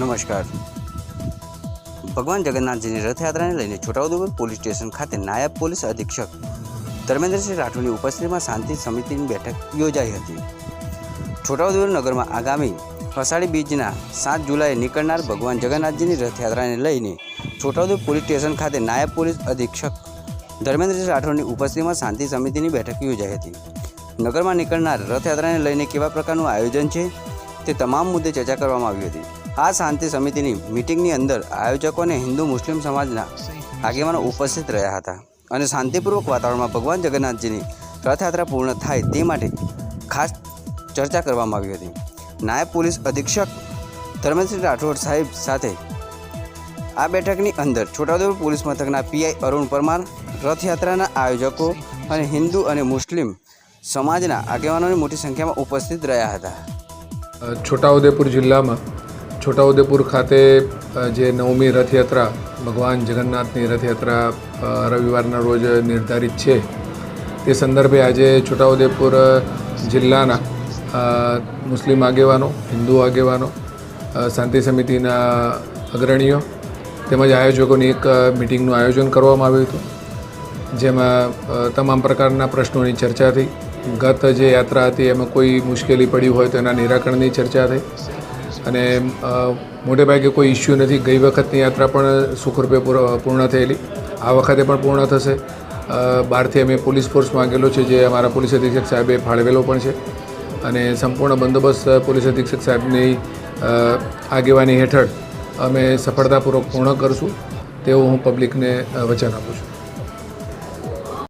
નમસ્કાર. ભગવાન જગન્નાથજીની રથયાત્રાને લઈને છોટાઉદેપુર પોલીસ સ્ટેશન ખાતે નાયબ પોલીસ અધિક્ષક ધર્મેન્દ્રસિંહ રાઠોડની ઉપસ્થિતિમાં શાંતિ સમિતિની બેઠક યોજાઈ હતી. છોટાઉદેપુર નગરમાં આગામી અષાઢી બીજના સાત જુલાઈએ નીકળનાર ભગવાન જગન્નાથજીની રથયાત્રાને લઈને છોટાઉદેપુર પોલીસ સ્ટેશન ખાતે નાયબ પોલીસ અધિક્ષક ધર્મેન્દ્રસિંહ રાઠોડની ઉપસ્થિતિમાં શાંતિ સમિતિની બેઠક યોજાઈ હતી. નગરમાં નીકળનાર રથયાત્રાને લઈને કેવા પ્રકારનું આયોજન છે? તે તમામ મુદ્દે ચર્ચા કરવામાં આવી હતી. આ શાંતિ સમિતિની મિટિંગની અંદર આયોજકો અને હિન્દુ મુસ્લિમ સમાજના આગેવાનો ઉપસ્થિત રહ્યા હતા અને શાંતિપૂર્વક વાતાવરણમાં ભગવાન જગન્નાથજીની રથયાત્રા પૂર્ણ થાય તે માટે ખાસ ચર્ચા કરવામાં આવી હતી. નાયબ પોલીસ અધિક્ષક ધર્મેન્દ્રસિંહ રાઠોડ સાહેબ સાથે આ બેઠકની અંદર છોટાઉદેપુર પોલીસ મથકના પીઆઈ અરુણ પરમાર, રથયાત્રાના આયોજકો અને હિન્દુ અને મુસ્લિમ સમાજના આગેવાનોની મોટી સંખ્યામાં ઉપસ્થિત રહ્યા હતા. છોટાઉદેપુર જિલ્લામાં, છોટાઉદેપુર ખાતે જે નવમી રથયાત્રા, ભગવાન જગન્નાથની રથયાત્રા રવિવારના રોજ નિર્ધારિત છે, તે સંદર્ભે આજે છોટાઉદેપુર જિલ્લાના મુસ્લિમ આગેવાનો, હિન્દુ આગેવાનો શાંતિ સમિતિના અગ્રણીઓ તેમજ આયોજકોની એક મિટિંગનું આયોજન કરવામાં આવ્યું હતું, જેમાં તમામ પ્રકારના પ્રશ્નોની ચર્ચા થઈ ગત જે યાત્રા હતી, એમાં કોઈ મુશ્કેલી પડી હોય તો એના નિરાકરણની ચર્ચા થઈ. અને મોટે ભાગે કોઈ ઇસ્યુ નથી. ગઈ વખતની યાત્રા પણ સુખરૂપે પૂર- પૂર્ણ થયેલી. આ વખતે પણ પૂર્ણ થશે. બહારથી અમે પોલીસ ફોર્સ માંગેલો છે જે અમારા પોલીસ અધિક્ષક સાહેબે ફાળવેલો પણ છે. અને સંપૂર્ણ બંદોબસ્ત પોલીસ અધિક્ષક સાહેબની આગેવાની હેઠળ અમે સફળતાપૂર્વક પૂર્ણ કરશું. તેવું હું પબ્લિકને વચન આપું છું.